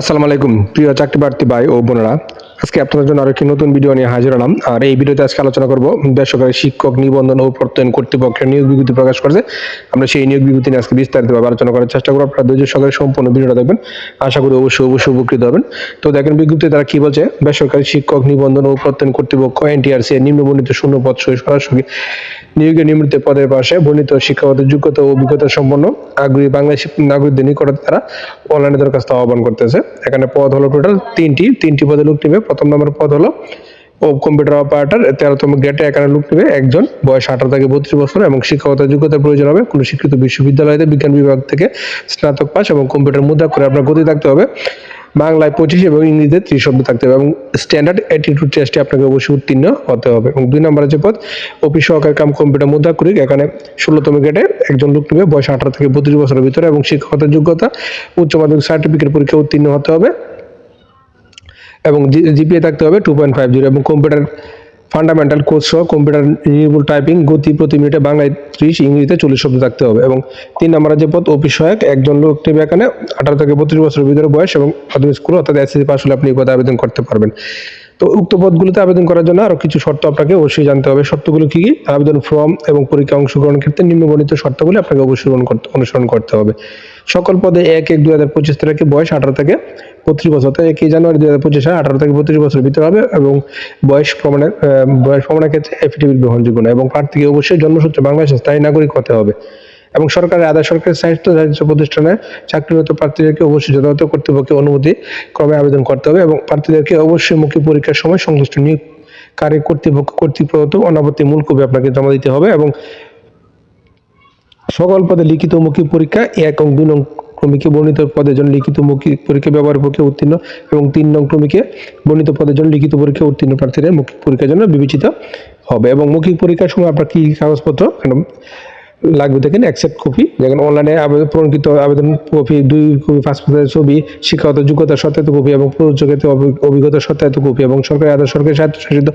আসসালামু আলাইকুম। প্রিয় চাকরি প্রার্থী ভাই ও বোনেরা, আজকে আপনাদের জন্য আরেকটি নতুন ভিডিও নিয়ে হাজির হলাম। আর এই ভিডিওতে আজকে আলোচনা করব বেসরকারি শিক্ষক নিবন্ধন ও প্রত্যয়ন কর্তৃপক্ষের নিয়োগ বিজ্ঞপ্তি প্রকাশ করেছে। আমরা সেই নিয়োগ বিজ্ঞপ্তি নিয়ে আজকে বিস্তারিতভাবে আলোচনা করার চেষ্টা করব। আপনারা ধৈর্য সহকারে সম্পূর্ণ ভিডিওটা দেখবেন। আশা করি অবশ্যই অবশ্যই উপকৃত হবেন। তো দেখেন বিজ্ঞপ্তি তারা কি বলছে? বেসরকারি শিক্ষক নিবন্ধন ও প্রত্যয়ন কর্তৃপক্ষ, এনটিআরসি এর নিম্নবর্ণিত শূন্য পদ সরাসরি নিয়োগের নিয়মিত পদের পাশে বর্ণিত শিক্ষাগত যোগ্যতা ও অভিজ্ঞতা সম্পন্ন আগ্রহী বাংলাদেশি নাগরিকদের নিকটে তারা অনলাইনে দরখাস্ত আহ্বান করতেছে। এখানে পদ হলো টোটাল তিনটি তিনটি পদে লোক নেবে। প্রথম নম্বর পদ হলো, ও কম্পিউটার অপারেটর তেরোতম গেটে এখানে লোক নেবে একজন, বয়স আঠারো থেকে বত্রিশ বছর এবং শিক্ষাগত যোগ্যতা প্রয়োজন হবে। কোনো শিক্ষিত বিশ্ববিদ্যালয়তে বিজ্ঞান বিভাগ থেকে স্নাতক পাস এবং কম্পিউটার মুদ্রা করে আপনার গতি থাকতে হবে। বাংলায় পঁচিশ এবং ইংরেজিতে ত্রিশ শব্দ থাকতে হবে এবং স্ট্যান্ডার্ড অ্যাটিটিউড টেস্টে আপনাকে অবশ্যই উত্তীর্ণ হতে হবে এবং দুই নম্বরের যে পদ অফিস সহকারী কাম কম্পিউটার মুদ্রা করি এখানে ষোলোতম গেটে একজন লোক নেবে, বয়স আঠারো থেকে বত্রিশ বছরের ভিতরে এবং শিক্ষকতার যোগ্যতা, উচ্চ মাধ্যমিক সার্টিফিকেট পরীক্ষা উত্তীর্ণ হতে হবে এবং জিপিএ থাকতে হবে টু পয়েন্ট ফাইভ জিরো এবং কম্পিউটার ফান্ডামেন্টাল কোর্স সহ কম্পিউটার রিনিউবল টাইপিং গতি প্রতি মিনিটে বাংলায় ত্রিশ ইংরেজিতে চল্লিশ শব্দ থাকতে হবে এবং তিন নম্বরের যে পদ, অফিস সহায়ক, একজন লোক নেবে এখানে আঠারো থেকে বত্রিশ বছরের ভিতরে বয়স এবং মাধ্যমিক স্কুল, অর্থাৎ এসএসসি পাস হলে আপনি এই পদে আবেদন করতে পারবেন। তো উক্ত পদগুলোতে আবেদন করার জন্য আরও কিছু শর্ত আপনাকে অবশ্যই জানতে হবে। শর্তগুলো কী কী? আবেদন ফর্ম এবং পরীক্ষা অংশগ্রহণের ক্ষেত্রে নিম্নবর্ণিত শর্তগুলি আপনাকে অবশ্যই অনুসরণ করতে হবে। সকল পদে এক এক, দুই হাজার পঁচিশ তারিখে বয়স আঠারো থেকে বত্রিশ বছর। অর্থাৎ একই জানুয়ারি দুই হাজার পঁচিশ আঠারো থেকে বত্রিশ বছরের ভিতরে হবে এবং বয়স প্রমাণের বয়স প্রমাণের ক্ষেত্রে এফিডেভিট গ্রহণযোগ্য না এবং প্রার্থীকে অবশ্যই জন্মসূত্রে বাংলাদেশের স্থায়ী নাগরিক হতে হবে। এবং সরকারের আধা সরকারি স্বায়ত্ত প্রতিষ্ঠানে চাকরিরত প্রার্থীদেরকে অবশ্যই যথাযথ কর্তৃপক্ষের অনুমতি ক্রমে আবেদন করতে হবে এবং প্রার্থীদেরকে অবশ্যই মুখী পরীক্ষার সময় সংশ্লিষ্ট নিয়োগকারী কর্তৃপক্ষ কর্তৃক প্রদত্ত অনাপত্তি মূল কপি আপনাকে জমা দিতে হবে এবং সকল পদে লিখিত মৌখিক পরীক্ষা, এক এবং দুই নং ক্রমিকে বর্ণিত পদের জন্য লিখিত মৌখিক পরীক্ষা ব্যবহার পক্ষে উত্তীর্ণ এবং তিন নং ক্রমিকে বর্ণিত পদের জন্য লিখিত পরীক্ষা উত্তীর্ণ প্রার্থীরা মৌখিক পরীক্ষার জন্য বিবেচিত হবে। এবং মৌখিক পরীক্ষার সময় আপনার কী কাগজপত্র? লাগবে দেখেন অ্যাকসেপ্ট কপি দেখেন অনলাইনে আবেদন পূরণকৃত আবেদন কপি দুই কপি পাসপোর্টের ছবি, শিক্ষাগত যোগ্যতার সত্যায়িত কপি এবং প্রযোজ্য ক্ষেত্রে অভি- অভিজ্ঞতার সত্যায়িত কপি এবং সরকারি আধার সরকারি স্বায়ত্তশাসিত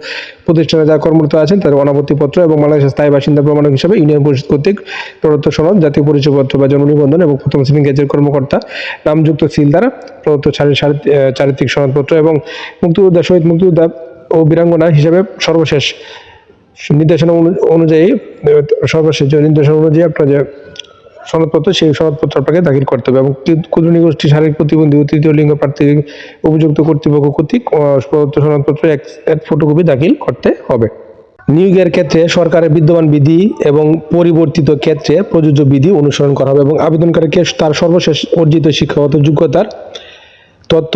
প্রতিষ্ঠানে যারা কর্মরত আছেন, তাদের অনাপত্তি পত্র এবং বাংলাদেশের স্থায়ী বাসিন্দা প্রমাণক হিসাবে ইউনিয়ন পরিষদ কর্তৃক প্রদত্ত সনদ, জাতীয় পরিচয়পত্র বা জন্ম নিবন্ধন এবং প্রথম শ্রেণি গেজের কর্মকর্তা, নামযুক্ত সিল দ্বারা প্রদত্ত চারিত্রিক সনদপত্র এবং মুক্তিযোদ্ধা শহীদ মুক্তিযোদ্ধা ও বীরাঙ্গনা হিসাবে সর্বশেষ নির্দেশনা অনু- অনুযায়ী সর্বশেষ নির্দেশনা অনুযায়ী আপনার যে সনদপত্র, সেই সনদপত্র আপনাকে দাখিল করতে হবে এবং ক্ষুদ্র নিগোষ্ঠী শারীরিক প্রতিবন্ধী ও তৃতীয় লিঙ্গ প্রার্থী উপযুক্ত কর্তৃপক্ষ কর্তৃক প্রদত্ত সনদপত্র এক ফটোকপি দাখিল করতে হবে। নিয়োগের ক্ষেত্রে সরকারের বিদ্যমান বিধি এবং পরিবর্তিত ক্ষেত্রে প্রযোজ্য বিধি অনুসরণ করা হবে এবং আবেদনকারীকে তার সর্বশেষ অর্জিত শিক্ষাগত যোগ্যতার তথ্য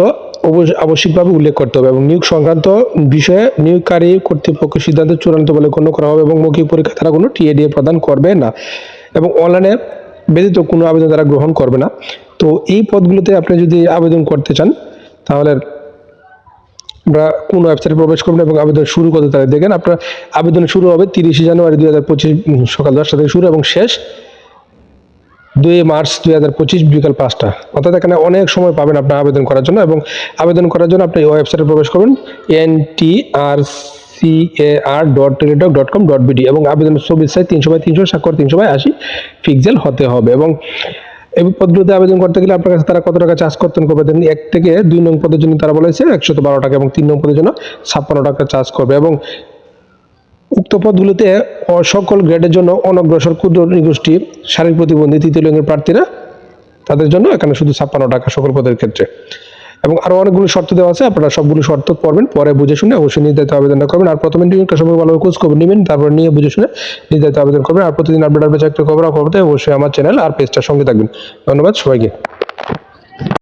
আবশ্যিকভাবে উল্লেখ করতে হবে এবং নিয়োগ সংক্রান্ত বিষয়ে নিয়োগকারী কর্তৃপক্ষ সিদ্ধান্ত চূড়ান্ত বলে গণ্য করা হবে এবং মৌখিক পরীক্ষা তারা কোনো টিএডিএ প্রদান করবে না এবং অনলাইনে ব্যতীত কোনো আবেদন তারা গ্রহণ করবে না। তো এই পদগুলোতে আপনি যদি আবেদন করতে চান, তাহলে আমরা কোন ওয়েবসাইটে প্রবেশ করবেন এবং আবেদন শুরু কত তারিখ দেখেন আপনার আবেদন শুরু হবে তিরিশে জানুয়ারি দুই হাজার পঁচিশ সকাল দশটা থেকে শুরু এবং শেষ। দুই মার্চ দুই হাজার পঁচিশ বিকাল পাঁচটা। অর্থাৎ এখানে অনেক সময় পাবেন আপনার আবেদন করার জন্য এবং আবেদন করার জন্য আপনি ওয়েবসাইটে প্রবেশ করবেন N T R C A R dot dot com dot BD এবং আবেদনের ছবি সাইজ তিনশো বাই তিনশো, স্বাক্ষর তিনশো বাই আশি পিক্সেল হতে হবে এবং এই পদগুলোতে আবেদন করতে গেলে আপনার কাছে তারা কত টাকা চার্জ করতেন করবে দেখেন এক থেকে দুই নং পদের জন্য তারা বলেছে একশত বারো টাকা এবং তিন নং পদের জন্য ছাপ্পান্ন টাকা চার্জ করবে এবং উক্ত পদগুলোতে সকল গ্রেডের জন্য অনগ্রসর ক্ষুদ্র নিগোষ্ঠী শারীরিক প্রতিবন্ধী তৃতীয় লিঙ্গের প্রার্থীরা তাদের জন্য এখানে শুধু ছাপ্পান্ন টাকা সকল পদের ক্ষেত্রে। এবং আরও অনেকগুলো শর্ত দেওয়া আছে, আপনারা সবগুলো শর্ত পড়বেন, পরে বুঝে শুনে অবশ্যই নির্ধারিত আবেদনটা করবেন। আর প্রথমে নিয়োগটা ভালোভাবে খোঁজ খবর নেবেন, তারপর নিয়ে বুঝে শুনে নির্ধারিত আবেদন করবেন। আর প্রতিদিন আপডেট আপডেট একটা খবর অবশ্যই আমার চ্যানেল আর পেজটার সঙ্গে থাকবেন। ধন্যবাদ সবাইকে।